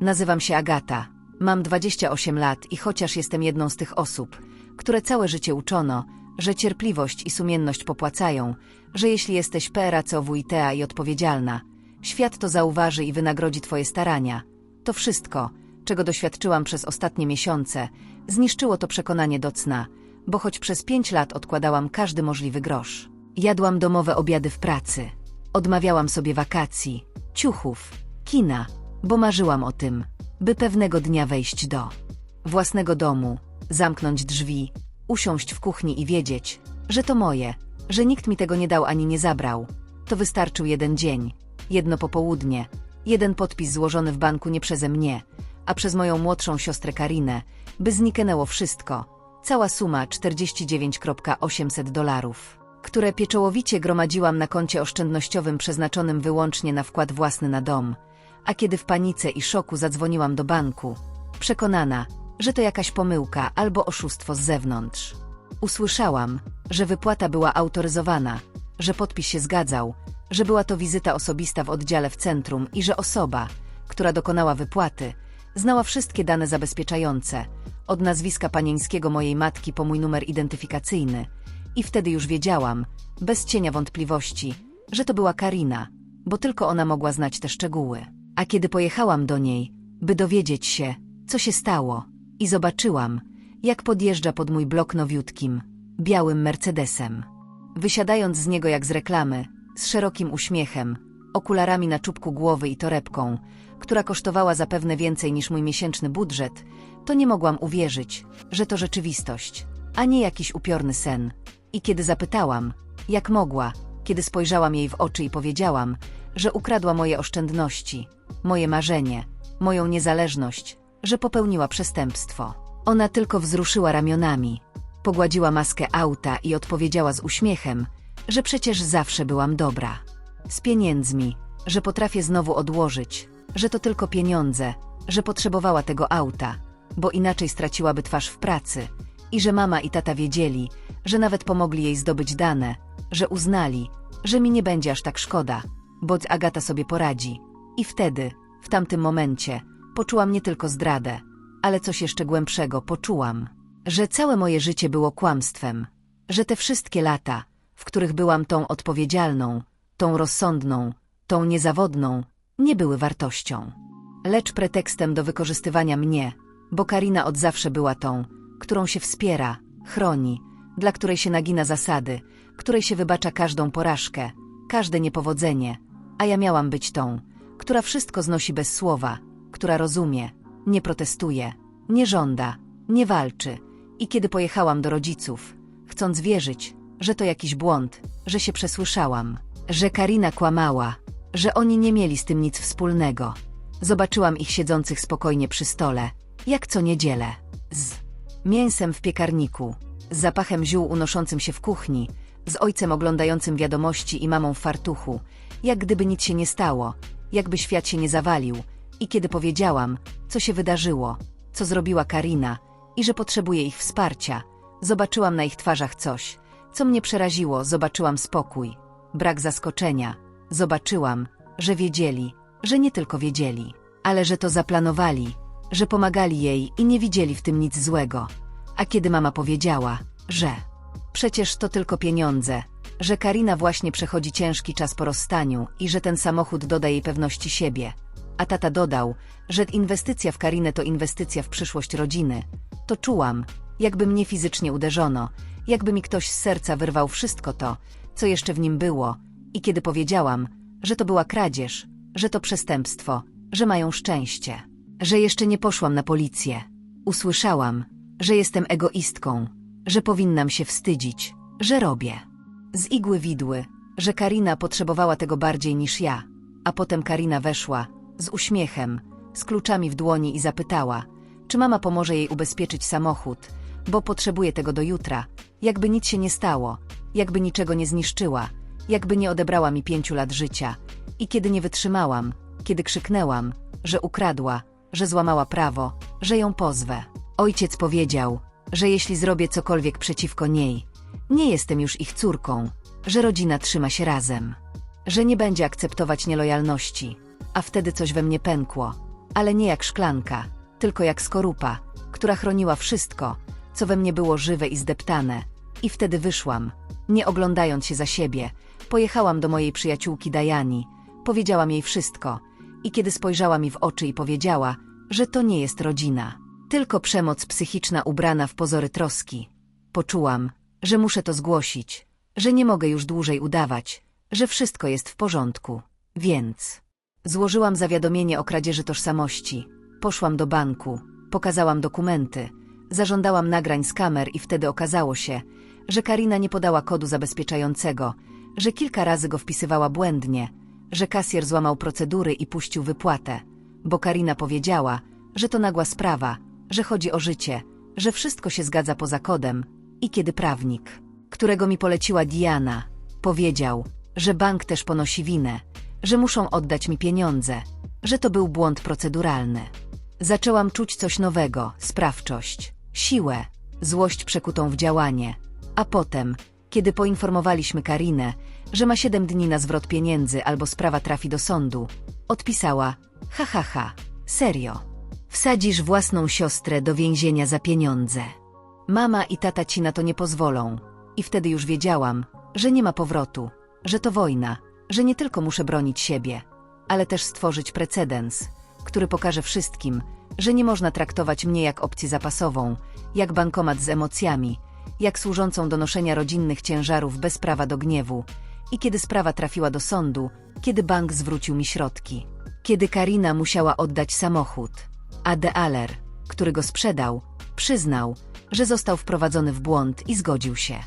Nazywam się Agata. Mam 28 lat i chociaż jestem jedną z tych osób, które całe życie uczono, że cierpliwość i sumienność popłacają, że jeśli jesteś PRACOWITA i odpowiedzialna, świat to zauważy i wynagrodzi twoje starania. To wszystko, czego doświadczyłam przez ostatnie miesiące, zniszczyło to przekonanie do cna, bo choć przez pięć lat odkładałam każdy możliwy grosz. Jadłam domowe obiady w pracy. Odmawiałam sobie wakacji, ciuchów, kina, bo marzyłam o tym, by pewnego dnia wejść do własnego domu, zamknąć drzwi, usiąść w kuchni i wiedzieć, że to moje, że nikt mi tego nie dał ani nie zabrał. To wystarczył jeden dzień, jedno popołudnie, jeden podpis złożony w banku nie przeze mnie, a przez moją młodszą siostrę Karinę, by zniknęło wszystko. Cała suma 49,800 dolarów, które pieczołowicie gromadziłam na koncie oszczędnościowym przeznaczonym wyłącznie na wkład własny na dom, a kiedy w panice i szoku zadzwoniłam do banku, przekonana, że to jakaś pomyłka albo oszustwo z zewnątrz. Usłyszałam, że wypłata była autoryzowana, że podpis się zgadzał, że była to wizyta osobista w oddziale w centrum i że osoba, która dokonała wypłaty, znała wszystkie dane zabezpieczające, od nazwiska panieńskiego mojej matki po mój numer identyfikacyjny. I wtedy już wiedziałam, bez cienia wątpliwości, że to była Karina, bo tylko ona mogła znać te szczegóły. A kiedy pojechałam do niej, by dowiedzieć się, co się stało, i zobaczyłam, jak podjeżdża pod mój blok nowiutkim, białym Mercedesem. Wysiadając z niego jak z reklamy, z szerokim uśmiechem, okularami na czubku głowy i torebką, która kosztowała zapewne więcej niż mój miesięczny budżet, to nie mogłam uwierzyć, że to rzeczywistość, a nie jakiś upiorny sen. I kiedy zapytałam, jak mogła, kiedy spojrzałam jej w oczy i powiedziałam, że ukradła moje oszczędności, moje marzenie, moją niezależność, że popełniła przestępstwo. Ona tylko wzruszyła ramionami, pogładziła maskę auta i odpowiedziała z uśmiechem, że przecież zawsze byłam dobra. Z pieniędzmi, że potrafię znowu odłożyć, że to tylko pieniądze, że potrzebowała tego auta, bo inaczej straciłaby twarz w pracy i że mama i tata wiedzieli, że nawet pomogli jej zdobyć dane, że uznali, że mi nie będzie aż tak szkoda, bo Agata sobie poradzi. I wtedy, w tamtym momencie, poczułam nie tylko zdradę, ale coś jeszcze głębszego poczułam, że całe moje życie było kłamstwem, że te wszystkie lata, w których byłam tą odpowiedzialną, tą rozsądną, tą niezawodną, nie były wartością, lecz pretekstem do wykorzystywania mnie, bo Karina od zawsze była tą, którą się wspiera, chroni, dla której się nagina zasady, której się wybacza każdą porażkę, każde niepowodzenie, a ja miałam być tą, która wszystko znosi bez słowa, która rozumie, nie protestuje, nie żąda, nie walczy. I kiedy pojechałam do rodziców, chcąc wierzyć, że to jakiś błąd, że się przesłyszałam, że Karina kłamała, że oni nie mieli z tym nic wspólnego. Zobaczyłam ich siedzących spokojnie przy stole, jak co niedzielę, z mięsem w piekarniku, z zapachem ziół unoszącym się w kuchni, z ojcem oglądającym wiadomości i mamą w fartuchu, jak gdyby nic się nie stało, jakby świat się nie zawalił. I kiedy powiedziałam, co się wydarzyło, co zrobiła Karina i że potrzebuje ich wsparcia, zobaczyłam na ich twarzach coś, co mnie przeraziło, zobaczyłam spokój, brak zaskoczenia, zobaczyłam, że wiedzieli, że nie tylko wiedzieli, ale że to zaplanowali, że pomagali jej i nie widzieli w tym nic złego. A kiedy mama powiedziała, że przecież to tylko pieniądze, że Karina właśnie przechodzi ciężki czas po rozstaniu i że ten samochód doda jej pewności siebie, a tata dodał, że inwestycja w Karinę to inwestycja w przyszłość rodziny, to czułam, jakby mnie fizycznie uderzono, jakby mi ktoś z serca wyrwał wszystko to, co jeszcze w nim było, i kiedy powiedziałam, że to była kradzież, że to przestępstwo, że mają szczęście, że jeszcze nie poszłam na policję. Usłyszałam, że jestem egoistką, że powinnam się wstydzić, że robię. Z igły widły, że Karina potrzebowała tego bardziej niż ja, a potem Karina weszła, z uśmiechem, z kluczami w dłoni i zapytała, czy mama pomoże jej ubezpieczyć samochód, bo potrzebuje tego do jutra, jakby nic się nie stało, jakby niczego nie zniszczyła, jakby nie odebrała mi pięciu lat życia. I kiedy nie wytrzymałam, kiedy krzyknęłam, że ukradła, że złamała prawo, że ją pozwę. Ojciec powiedział, że jeśli zrobię cokolwiek przeciwko niej, nie jestem już ich córką, że rodzina trzyma się razem, że nie będzie akceptować nielojalności. A wtedy coś we mnie pękło, ale nie jak szklanka, tylko jak skorupa, która chroniła wszystko, co we mnie było żywe i zdeptane. I wtedy wyszłam, nie oglądając się za siebie, pojechałam do mojej przyjaciółki Dajani, powiedziałam jej wszystko i kiedy spojrzała mi w oczy i powiedziała, że to nie jest rodzina, tylko przemoc psychiczna ubrana w pozory troski, poczułam, że muszę to zgłosić, że nie mogę już dłużej udawać, że wszystko jest w porządku, więc złożyłam zawiadomienie o kradzieży tożsamości, poszłam do banku, pokazałam dokumenty, zażądałam nagrań z kamer i wtedy okazało się, że Karina nie podała kodu zabezpieczającego, że kilka razy go wpisywała błędnie, że kasjer złamał procedury i puścił wypłatę, bo Karina powiedziała, że to nagła sprawa, że chodzi o życie, że wszystko się zgadza poza kodem i kiedy prawnik, którego mi poleciła Diana, powiedział, że bank też ponosi winę, że muszą oddać mi pieniądze, że to był błąd proceduralny. Zaczęłam czuć coś nowego, sprawczość, siłę, złość przekutą w działanie, a potem, kiedy poinformowaliśmy Karinę, że ma siedem dni na zwrot pieniędzy albo sprawa trafi do sądu, odpisała, ha ha ha, serio. Wsadzisz własną siostrę do więzienia za pieniądze. Mama i tata ci na to nie pozwolą. I wtedy już wiedziałam, że nie ma powrotu, że to wojna, że nie tylko muszę bronić siebie, ale też stworzyć precedens, który pokaże wszystkim, że nie można traktować mnie jak opcję zapasową, jak bankomat z emocjami, jak służącą do noszenia rodzinnych ciężarów bez prawa do gniewu. I kiedy sprawa trafiła do sądu, kiedy bank zwrócił mi środki, kiedy Karina musiała oddać samochód, a De Aller, który go sprzedał, przyznał, że został wprowadzony w błąd i zgodził się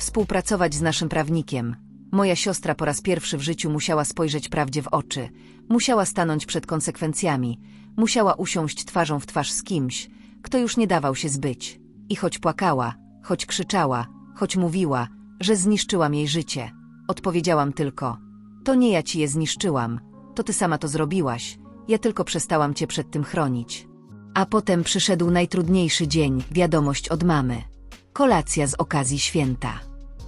współpracować z naszym prawnikiem. Moja siostra po raz pierwszy w życiu musiała spojrzeć prawdzie w oczy, musiała stanąć przed konsekwencjami, musiała usiąść twarzą w twarz z kimś, kto już nie dawał się zbyć. I choć płakała, choć krzyczała, choć mówiła, że zniszczyłam jej życie, odpowiedziałam tylko: To nie ja ci je zniszczyłam, to ty sama to zrobiłaś, ja tylko przestałam cię przed tym chronić. A potem przyszedł najtrudniejszy dzień, wiadomość od mamy. Kolacja z okazji święta.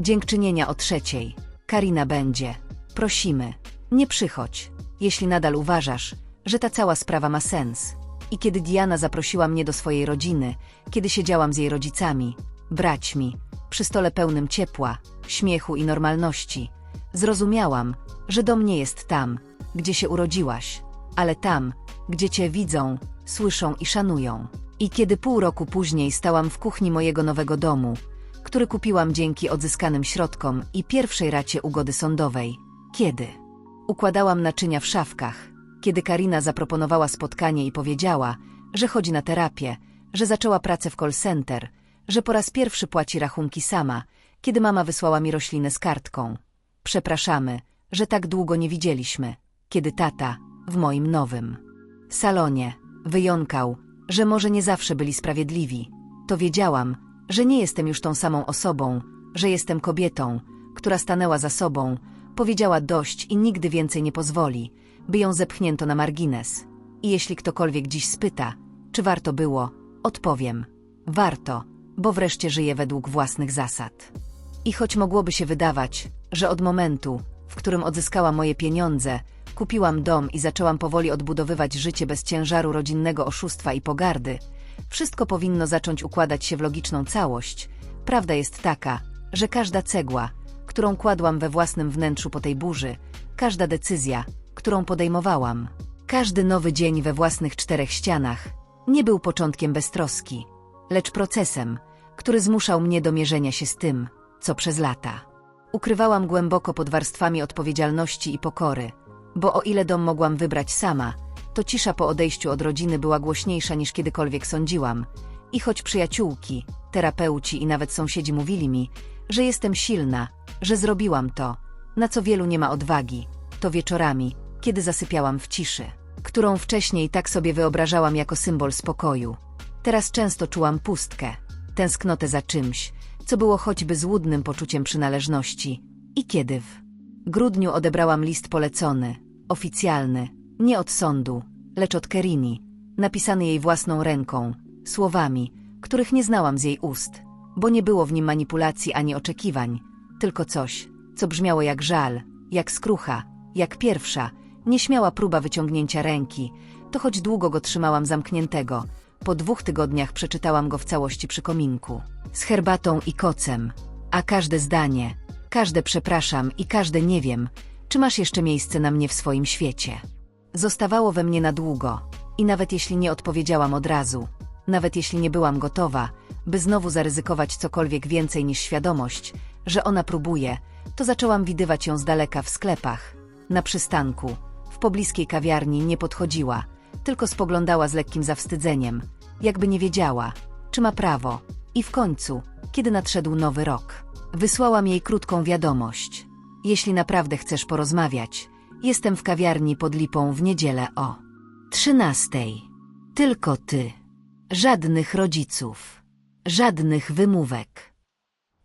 Dziękczynienia o trzeciej. Karina będzie. Prosimy. Nie przychodź, jeśli nadal uważasz, że ta cała sprawa ma sens. I kiedy Diana zaprosiła mnie do swojej rodziny, kiedy siedziałam z jej rodzicami, braćmi, przy stole pełnym ciepła, śmiechu i normalności, zrozumiałam, że dom nie jest tam, gdzie się urodziłaś, ale tam, gdzie cię widzą, słyszą i szanują. I kiedy pół roku później stałam w kuchni mojego nowego domu, który kupiłam dzięki odzyskanym środkom i pierwszej racie ugody sądowej. Kiedy? Układałam naczynia w szafkach. Kiedy Karina zaproponowała spotkanie i powiedziała, że chodzi na terapię, że zaczęła pracę w call center, że po raz pierwszy płaci rachunki sama, kiedy mama wysłała mi rośliny z kartką. Przepraszamy, że tak długo nie widzieliśmy, kiedy tata, w moim nowym salonie, wyjąkał, że może nie zawsze byli sprawiedliwi. To wiedziałam, że nie jestem już tą samą osobą, że jestem kobietą, która stanęła za sobą, powiedziała dość i nigdy więcej nie pozwoli, by ją zepchnięto na margines. I jeśli ktokolwiek dziś spyta, czy warto było, odpowiem. Warto, bo wreszcie żyję według własnych zasad. I choć mogłoby się wydawać, że od momentu, w którym odzyskała moje pieniądze, kupiłam dom i zaczęłam powoli odbudowywać życie bez ciężaru rodzinnego oszustwa i pogardy, wszystko powinno zacząć układać się w logiczną całość. Prawda jest taka, że każda cegła, którą kładłam we własnym wnętrzu po tej burzy, każda decyzja, którą podejmowałam, każdy nowy dzień we własnych czterech ścianach, nie był początkiem beztroski, lecz procesem, który zmuszał mnie do mierzenia się z tym, co przez lata. Ukrywałam głęboko pod warstwami odpowiedzialności i pokory, bo o ile dom mogłam wybrać sama, to cisza po odejściu od rodziny była głośniejsza niż kiedykolwiek sądziłam. I choć przyjaciółki, terapeuci i nawet sąsiedzi mówili mi, że jestem silna, że zrobiłam to, na co wielu nie ma odwagi, to wieczorami, kiedy zasypiałam w ciszy, którą wcześniej tak sobie wyobrażałam jako symbol spokoju. Teraz często czułam pustkę, tęsknotę za czymś, co było choćby złudnym poczuciem przynależności. I kiedy w grudniu odebrałam list polecony, oficjalny, nie od sądu, lecz od Kerini, napisany jej własną ręką, słowami, których nie znałam z jej ust, bo nie było w nim manipulacji ani oczekiwań, tylko coś, co brzmiało jak żal, jak skrucha, jak pierwsza, nieśmiała próba wyciągnięcia ręki, to choć długo go trzymałam zamkniętego, po dwóch tygodniach przeczytałam go w całości przy kominku. Z herbatą i kocem. A każde zdanie, każde przepraszam i każde nie wiem, czy masz jeszcze miejsce na mnie w swoim świecie. Zostawało we mnie na długo i nawet jeśli nie odpowiedziałam od razu, nawet jeśli nie byłam gotowa, by znowu zaryzykować cokolwiek więcej niż świadomość, że ona próbuje, to zaczęłam widywać ją z daleka w sklepach, na przystanku, w pobliskiej kawiarni nie podchodziła, tylko spoglądała z lekkim zawstydzeniem, jakby nie wiedziała, czy ma prawo. I w końcu, kiedy nadszedł nowy rok, wysłałam jej krótką wiadomość. Jeśli naprawdę chcesz porozmawiać, jestem w kawiarni pod lipą w niedzielę o trzynastej. Tylko ty. Żadnych rodziców. Żadnych wymówek.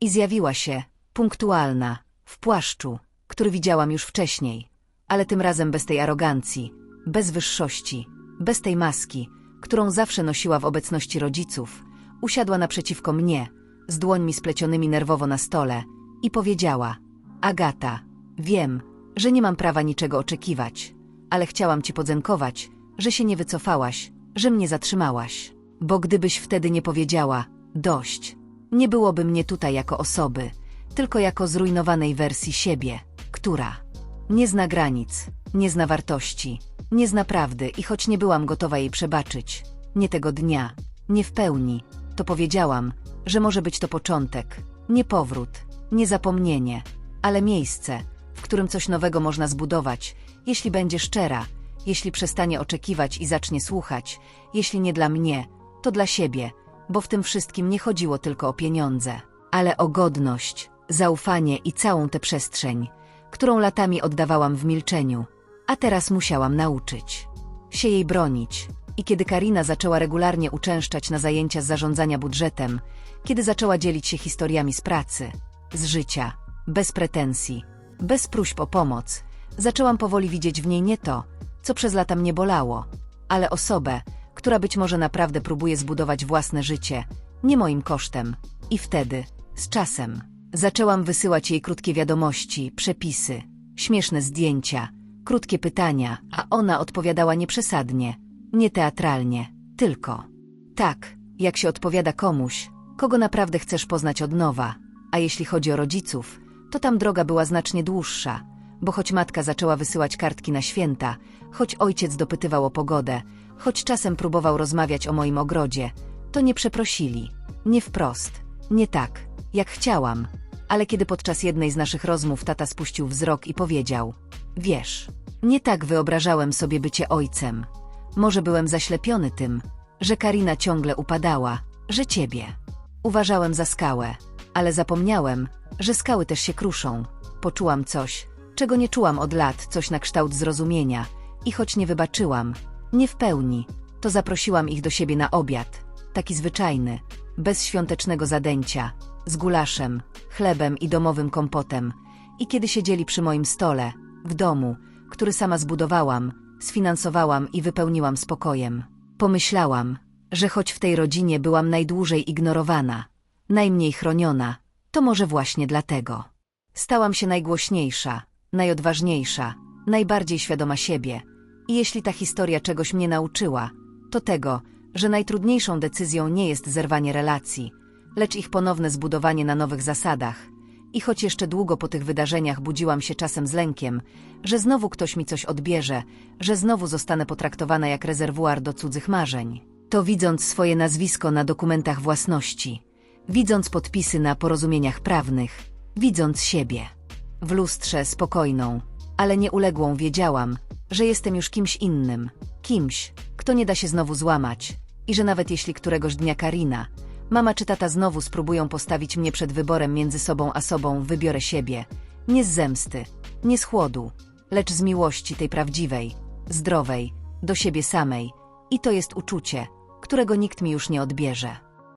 I zjawiła się, punktualna, w płaszczu, który widziałam już wcześniej, ale tym razem bez tej arogancji, bez wyższości, bez tej maski, którą zawsze nosiła w obecności rodziców, usiadła naprzeciwko mnie, z dłońmi splecionymi nerwowo na stole i powiedziała: Agata, wiem, że nie mam prawa niczego oczekiwać, ale chciałam ci podziękować, że się nie wycofałaś, że mnie zatrzymałaś. Bo gdybyś wtedy nie powiedziała, dość, nie byłoby mnie tutaj jako osoby, tylko jako zrujnowanej wersji siebie, która nie zna granic, nie zna wartości, nie zna prawdy i choć nie byłam gotowa jej przebaczyć, nie tego dnia, nie w pełni, to powiedziałam, że może być to początek, nie powrót, nie zapomnienie, ale miejsce, w którym coś nowego można zbudować, jeśli będzie szczera, jeśli przestanie oczekiwać i zacznie słuchać, jeśli nie dla mnie, to dla siebie, bo w tym wszystkim nie chodziło tylko o pieniądze, ale o godność, zaufanie i całą tę przestrzeń, którą latami oddawałam w milczeniu, a teraz musiałam nauczyć się jej bronić. I kiedy Karina zaczęła regularnie uczęszczać na zajęcia z zarządzania budżetem, kiedy zaczęła dzielić się historiami z pracy, z życia, bez pretensji, bez próśb o pomoc, zaczęłam powoli widzieć w niej nie to, co przez lata mnie bolało, ale osobę, która być może naprawdę próbuje zbudować własne życie, nie moim kosztem. I wtedy, z czasem, zaczęłam wysyłać jej krótkie wiadomości, przepisy, śmieszne zdjęcia, krótkie pytania, a ona odpowiadała nieprzesadnie, nie teatralnie, tylko tak, jak się odpowiada komuś, kogo naprawdę chcesz poznać od nowa. A jeśli chodzi o rodziców, to tam droga była znacznie dłuższa, bo choć matka zaczęła wysyłać kartki na święta, choć ojciec dopytywał o pogodę, choć czasem próbował rozmawiać o moim ogrodzie, to nie przeprosili. Nie wprost, nie tak, jak chciałam, ale kiedy podczas jednej z naszych rozmów tata spuścił wzrok i powiedział: Wiesz, nie tak wyobrażałem sobie bycie ojcem. Może byłem zaślepiony tym, że Karina ciągle upadała, że ciebie. Uważałem za skałę, ale zapomniałem, że skały też się kruszą. Poczułam coś, czego nie czułam od lat, coś na kształt zrozumienia, i choć nie wybaczyłam, nie w pełni, to zaprosiłam ich do siebie na obiad, taki zwyczajny, bez świątecznego zadęcia, z gulaszem, chlebem i domowym kompotem. I kiedy siedzieli przy moim stole, w domu, który sama zbudowałam, sfinansowałam i wypełniłam spokojem, pomyślałam, że choć w tej rodzinie byłam najdłużej ignorowana, najmniej chroniona, to może właśnie dlatego. Stałam się najgłośniejsza, najodważniejsza, najbardziej świadoma siebie. I jeśli ta historia czegoś mnie nauczyła, to tego, że najtrudniejszą decyzją nie jest zerwanie relacji, lecz ich ponowne zbudowanie na nowych zasadach. I choć jeszcze długo po tych wydarzeniach budziłam się czasem z lękiem, że znowu ktoś mi coś odbierze, że znowu zostanę potraktowana jak rezerwuar do cudzych marzeń, to widząc swoje nazwisko na dokumentach własności, widząc podpisy na porozumieniach prawnych, widząc siebie w lustrze spokojną, ale nieuległą wiedziałam, że jestem już kimś innym, kimś, kto nie da się znowu złamać i że nawet jeśli któregoś dnia Karina, mama czy tata znowu spróbują postawić mnie przed wyborem między sobą a sobą, wybiorę siebie, nie z zemsty, nie z chłodu, lecz z miłości tej prawdziwej, zdrowej, do siebie samej i to jest uczucie, którego nikt mi już nie odbierze.